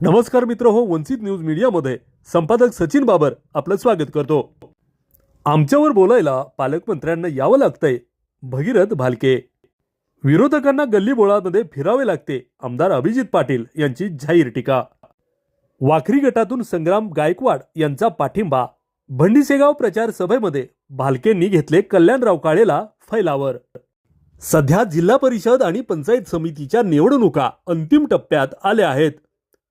नमस्कार मित्र हो वंचित न्यूज मीडियामध्ये संपादक सचिन बाबर आपलं स्वागत करतो. आमच्यावर बोलायला पालकमंत्र्यांना यावं लागतंय भगीरथ भालके. विरोधकांना गल्लीबोळामध्ये फिरावे लागते आमदार अभिजित पाटील यांची जाहीर टीका. वाखरी गटातून संग्राम गायकवाड यांचा पाठिंबा भंडीसेगाव प्रचार सभेमध्ये भालकेंनी घेतले कल्याणराव काळेला फैलावर. सध्या जिल्हा परिषद आणि पंचायत समितीच्या निवडणुका अंतिम टप्प्यात आल्या आहेत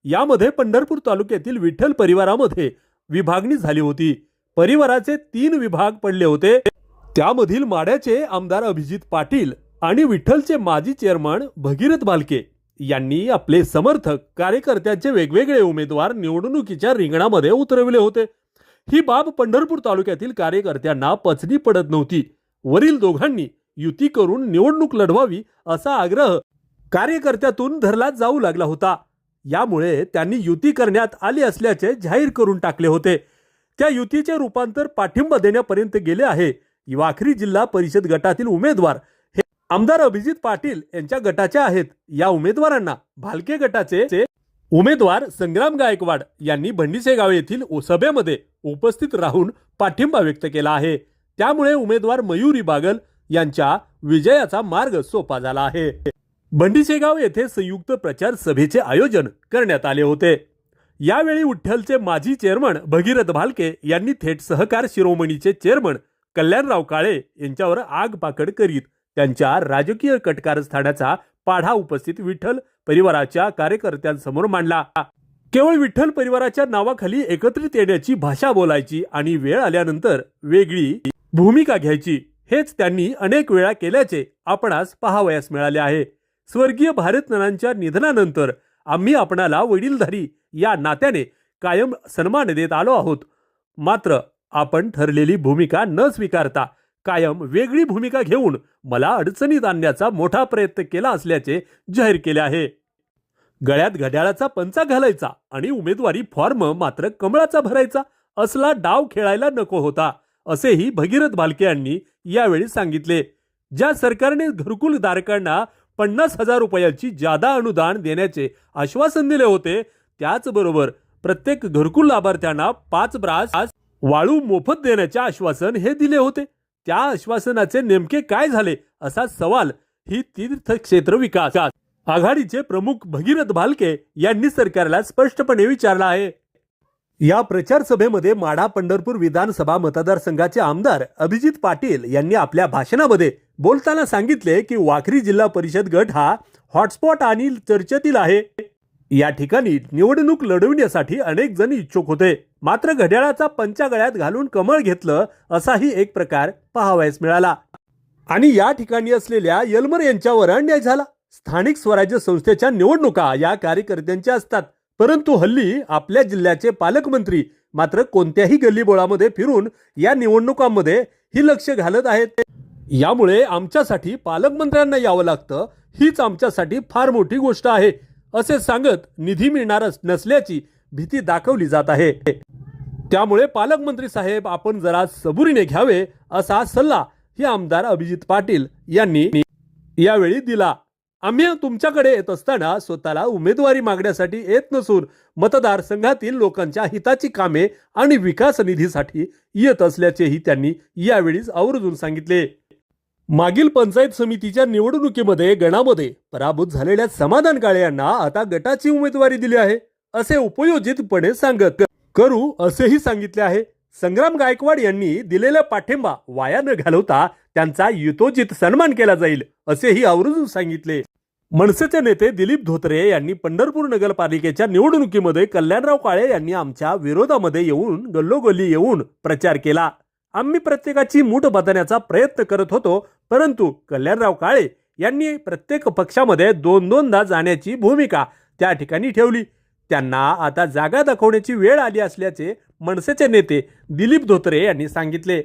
यामध्ये पंढरपूर तालुक्यातील विठ्ठल परिवारामध्ये विभागणी झाली होती. परिवाराचे तीन विभाग पडले होते. त्यामधील माड्याचे आमदार अभिजित पाटील आणि विठ्ठलचे माजी चेअरमन भगीरथ भालके यांनी आपले समर्थक कार्यकर्त्यांचे वेगवेगळे उमेदवार निवडणुकीच्या रिंगणामध्ये उतरविले होते. ही बाब पंढरपूर तालुक्यातील कार्यकर्त्यांना पचनी पडत नव्हती. वरील दोघांनी युती करून निवडणूक लढवावी असा आग्रह कार्यकर्त्यातून धरला जाऊ लागला होता. यामुळे त्यांनी युती करण्यात आली असल्याचे जाहीर करून टाकले होते. त्या युतीचे रूपांतर पाठिंबा देण्यापर्यंत गेले आहे. वाखरी जिल्हा परिषद गटातील उमेदवार हे आमदार अभिजित पाटील यांच्या गटाचे आहेत. या उमेदवारांना भालके गटाचे उमेदवार संग्राम गायकवाड यांनी भंडीसेगाव येथील सभेमध्ये उपस्थित राहून पाठिंबा व्यक्त केला आहे. त्यामुळे उमेदवार मयुरी बागल यांच्या विजयाचा मार्ग सोपा झाला आहे. बंडीशेगाव येथे संयुक्त प्रचार सभेचे आयोजन करण्यात आले होते. यावेळी उठ्ठलचे माजी चेअरमन भगीरथ भालके यांनी थेट सहकार शिरोमणीचे चेअरमन कल्याणराव काळे यांच्यावर आग पाकड करीत त्यांच्या राजकीय कटकारस्थानाचा पाढा उपस्थित विठ्ठल परिवाराच्या कार्यकर्त्यांसमोर मांडला. केवळ विठ्ठल परिवाराच्या नावाखाली एकत्रित येण्याची भाषा बोलायची आणि वेळ आल्यानंतर वेगळी भूमिका घ्यायची हेच त्यांनी अनेक वेळा केल्याचे आपणास पाहावयास मिळाले आहे. स्वर्गीय भारतनानांच्या निधनानंतर आम्ही आपणाला वडीलधारी या नात्याने कायम सन्मान देत आलो आहोत. मात्र आपण ठरलेली भूमिका न स्वीकारता कायम वेगळी भूमिका घेऊन मला अडचणीत आणण्याचा मोठा प्रयत्न केला असल्याचे जाहीर केले आहे. गळ्यात घड्याळाचा पंचा घालायचा आणि उमेदवारी फॉर्म मात्र कमळाचा भरायचा असला डाव खेळायला नको होता असेही भगीरथ भालके यांनी यावेळी सांगितले. ज्या सरकारने घरकुल धारकांना पन्नास हजार रुपयाची जादा अनुदान देण्याचे आश्वासन दिले होते त्याचबरोबर प्रत्येक घरकुल लाभार्थ्यांना पाच ब्रास वाळू मोफत देण्याचे आश्वासन हे दिले होते. त्या आश्वासनाचे नेमके काय झाले असा सवाल ही तीर्थक्षेत्र विकास आघाडीचे प्रमुख भगीरथ भालके यांनी सरकारला स्पष्टपणे विचारला आहे. या प्रचार सभेमध्ये माढा पंढरपूर विधानसभा मतदारसंघाचे आमदार अभिजित पाटील यांनी आपल्या भाषणामध्ये बोलताना सांगितले की वाखरी जिल्हा परिषद गट हा हॉटस्पॉट आणि चर्चेतील आहे. या ठिकाणी निवडणूक लढविण्यासाठी अनेक जण इच्छुक होते. मात्र घड्याळाचा पंचा गळ्यात घालून कमळ घेतलं असाही एक प्रकार पाहावयास मिळाला. आणि या ठिकाणी असलेल्या यलमर यांच्यावर अन्याय झाला. स्थानिक स्वराज्य संस्थेच्या निवडणुका या कार्यकर्त्यांच्या असतात. परंतु हल्ली आपल्या जिल्ह्याचे पालकमंत्री मात्र कोणत्याही गल्लीबोळामध्ये फिरून या निवडणुकांमध्ये ही लक्ष घालत आहेत. यामुळे आमच्यासाठी पालकमंत्र्यांना यावं लागतं. हीच आमच्यासाठी फार मोठी गोष्ट आहे असे सांगत निधी मिळणार नसल्याची भीती दाखवली जात आहे. त्यामुळे पालकमंत्री साहेब आपण जरा सबुरीने घ्यावे असा सल्ला हे आमदार अभिजित पाटील यांनी यावेळी दिला. आम्ही तुमच्याकडे येत असताना स्वतःला उमेदवारी मागण्यासाठी येत नसून मतदारसंघातील लोकांच्या हिताची कामे आणि विकास निधीसाठी येत असल्याचेही त्यांनी यावेळी आवर्जून सांगितले. मागील पंचायत समितीच्या निवडणुकीमध्ये गणामध्ये पराभूत झालेल्या समाधान काळे यांना आता गटाची उमेदवारी दिली आहे असे उपयोजितपणे सांगत करू असेही सांगितले आहे. संग्राम गायकवाड यांनी दिलेला पाठिंबा वाया न घालवता त्यांचा युतोजित सन्मान केला जाईल असेही आवर्जून सांगितले. मनसेचे नेते दिलीप धोत्रे यांनी पंढरपूर नगरपालिकेच्या निवडणुकीमध्ये कल्याणराव काळे यांनी आमच्या विरोधामध्ये येऊन गल्लोगल्ली येऊन प्रचार केला. आम्ही प्रत्येकाची मूठ बदलण्याचा प्रयत्न करत होतो परंतु कल्याणराव काळे यांनी प्रत्येक पक्षामध्ये दोन दोनदा जाण्याची भूमिका त्या ठिकाणी ठेवली. त्यांना आता जागा दाखवण्याची वेळ आली असल्याचे मनसेचे नेते दिलीप धोत्रे यांनी सांगितले.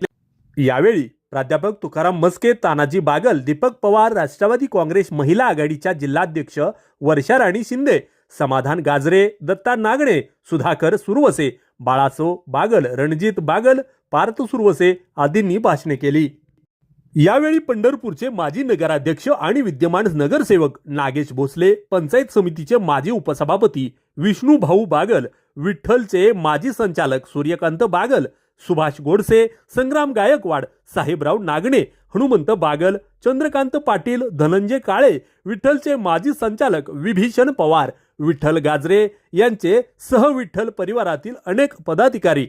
यावेळी प्राध्यापक तुकाराम मस्के तानाजी बागल दीपक पवार राष्ट्रवादी काँग्रेस महिला आघाडीच्या जिल्हाध्यक्ष वर्षा राणी शिंदे समाधान गाजरे दत्ता नागणे सुधाकर सुरवसे बाळासो बागल रणजित बागल पार्थ सुरवसे आदींनी भाषणे केली. यावेळी पंढरपूरचे माजी नगराध्यक्ष आणि विद्यमान नगरसेवक नागेश भोसले पंचायत समितीचे माजी उपसभापती विष्णू भाऊ बागल विठ्ठलचे माजी संचालक सूर्यकांत बागल सुभाष गोडसे संग्राम गायकवाड साहेबराव नागणे हनुमंत बागल चंद्रकांत पाटील धनंजय काळे विठ्ठलचे माजी संचालक विभीषण पवार विठ्ठल गाजरे यांचे सह विठ्ठल परिवारातील अनेक पदाधिकारी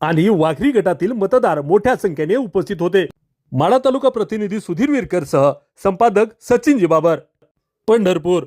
आणि वाघरी गटातील मतदार मोठ्या संख्येने उपस्थित होते. माळा तालुका प्रतिनिधी सुधीर विरकर सह संपादक सचिन जिबाबर. पंढरपूर.